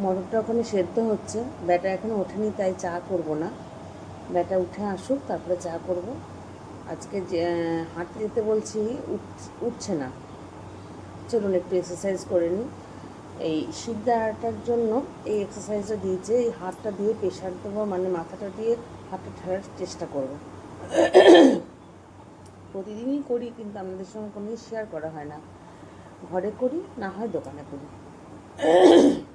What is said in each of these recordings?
মটরটা ওখানে সেদ্ধ হচ্ছে। ব্যাটা এখনও ওঠেনি, তাই চা করব না। ব্যাটা উঠে আসুক, তারপরে চা করব। আজকে যে হাঁটতে যেতে বলছি, উঠ- উঠছে না। চলুন একটু এক্সারসাইজ করে নিই। এই সিদ্ধাটার জন্য এই এক্সারসাইজটা দিয়েছে, এই হাতটা দিয়ে প্রেশার দেবো মানে মাথাটা দিয়ে হাতটা ঠেলার চেষ্টা করব। প্রতিদিনই করি, কিন্তু আপনাদের সঙ্গে কোনো শেয়ার করা হয় না। ঘরে করি, না হয় দোকানে করি।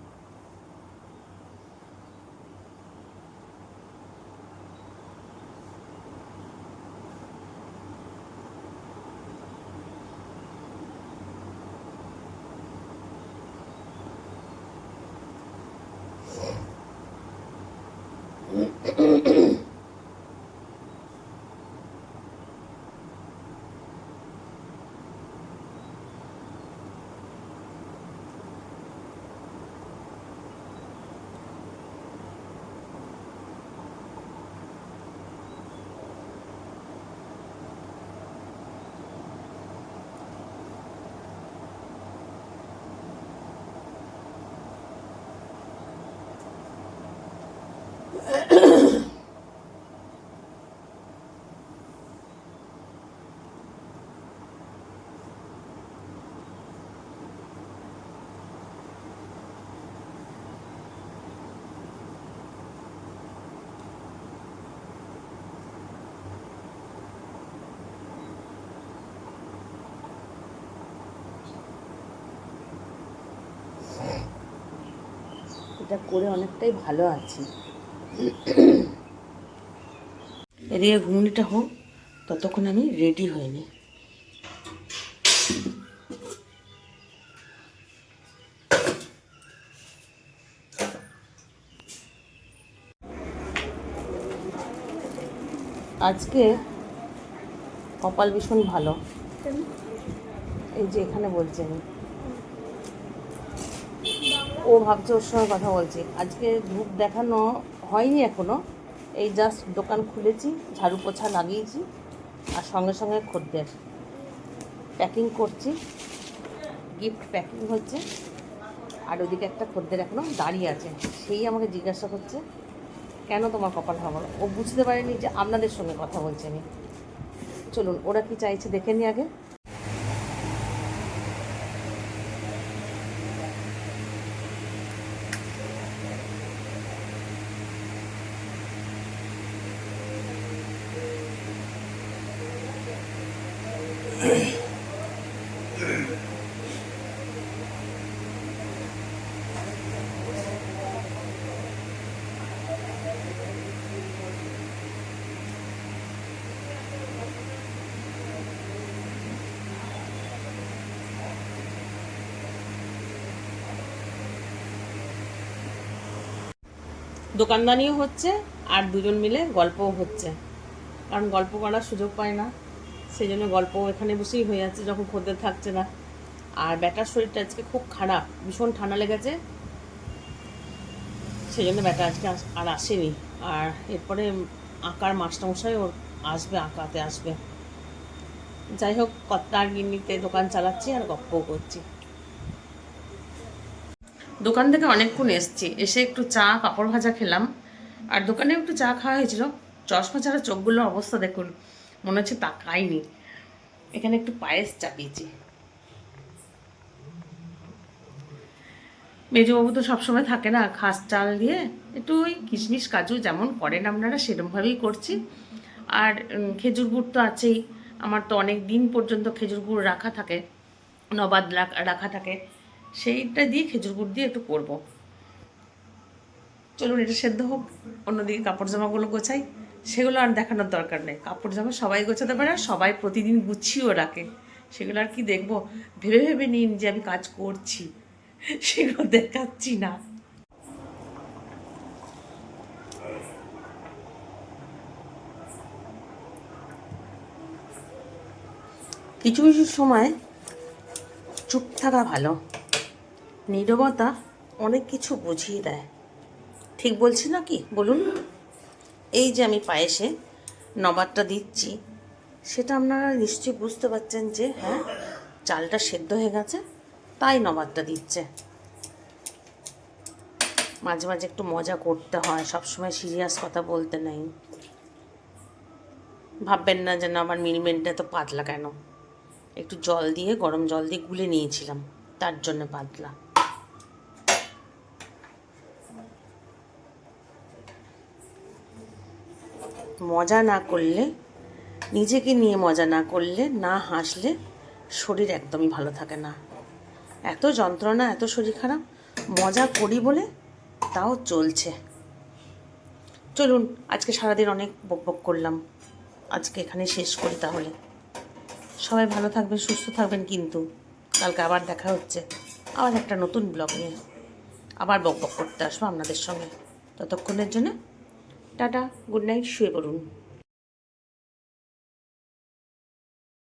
এটা করে অনেকটাই ভালো আছি। এদিকে ঘুগনিটা হোক, ততক্ষণ আমি রেডি হইনি আজকে কপাল ভীষণ ভালো। এই যে এখানে বলছি আমি। ও ভাবছে ওর সঙ্গে কথা বলছি। আজকে ধূপ দেখানো হয়নি এখনও। এই জাস্ট দোকান খুলেছি, ঝাড়ু পোছা লাগিয়েছি, আর সঙ্গে সঙ্গে খদ্দের। প্যাকিং করছি গিফট প্যাকিং হচ্ছে, আর ওদিকে একটা খদ্দের এখনও দাঁড়িয়ে আছে। সেই আমাকে জিজ্ঞাসা করছে, কেন তোমার কপাল ভালো ও বুঝতে পারেনি যে আপনাদের সঙ্গে কথা বলছি আমি। চলুন, ওরা কি চাইছে দেখে নি আগে। দোকানদানিও হচ্ছে আর দুজন মিলে গল্পও হচ্ছে। কারণ গল্প করার সুযোগ পায় না। সেই জন্য গল্প এখানে বসেই হয়ে যাচ্ছে যখন খদ্দের থাকছে না। আর ব্যাটার শরীরটা আজকে খুব খারাপ, ভীষণ ঠান্ডা লেগেছে। সেই জন্য ব্যাটা আজকে আর আসেনি। আর এরপরে আঁকার মাস্টারমশাই ওর আসবে, আঁকাতে আসবে। যাই হোক কত্তার গিন্নিতে দোকান চালাচ্ছি আর গপ্পও করছি। দোকান থেকে অনেকক্ষণ এসছি। এসে একটু চা, পাঁপড় ভাজা খেলাম। আর দোকানে একটু চা খাওয়া হয়েছিল। চশমা ছাড়া চোখগুলোর অবস্থা দেখুন। মনে হচ্ছে তাকাইনি। এখানে একটু পায়েস চাপিয়েছি। মেজবাবু তো সবসময় থাকে না খাস চাল দিয়ে। একটু ওই কিশমিশ, কাজু যেমন করেন আপনারা সেরকমভাবেই করছি। আর খেজুর গুড় তো আছেই। আমার তো অনেক দিন পর্যন্ত খেজুর গুড় রাখা থাকে, নবাদ রাখ- রাখা থাকে। সেইটা দিয়ে খেজুর গুড় দিয়ে একটু করব। চলুন, এটা সেদ্ধ হোক। অন্যদিকে কাপড় জামাগুলো গোছাই। সেগুলো আর দেখানোর দরকার নেই। কাপড় জামা সবাই গোছাতে পারে, আর সবাই প্রতিদিন গুছিয়েও রাখে সেগুলো আর কি দেখব? ভেবে ভেবে নিন যে আমি কাজ করছি। সেগুলো দেখাচ্ছি না। কিছু কিছু সময় চুপ থাকা ভালো। নীরবতা অনেক কিছু বুঝিয়ে দেয়। ঠিক বলছি না কি? বলুন। এই যে আমি পায়েসে নবাবটা দিচ্ছি, সেটা আপনারা নিশ্চয়ই বুঝতে পারছেন যে হ্যাঁ চালটা সেদ্ধ হয়ে গেছে, তাই নবাবটা দিচ্ছে। মাঝে মাঝে একটু মজা করতে হয়, সবসময় সিরিয়াস কথা বলতে নেই। ভাববেন না যেন আমার মিলমেন্টটা তো পাতলা কেন। একটু জল দিয়ে, গরম জল দিয়ে গুলে নিয়েছিলাম, তার জন্য পাতলা। মজা না করলে, নিজেকে নিয়ে মজা না করলে, না হাসলে শরীর একদমই ভালো থাকে না। এত যন্ত্রণা, এত শরীর খারাপ, মজা করি বলে তাও চলছে। চলুন, আজকে সারাদিন অনেক বক বক করলাম। আজকে এখানে শেষ করি তাহলে। সবাই ভালো থাকবেন, সুস্থ থাকবেন কিন্তু। কালকে আবার দেখা হচ্ছে। আবার একটা নতুন ব্লগ নিয়ে। আবার বক বক করতে আসব আপনাদের সঙ্গে। ততক্ষণের জন্য টাটা গুড নাইট শুয়ে পড়ুন।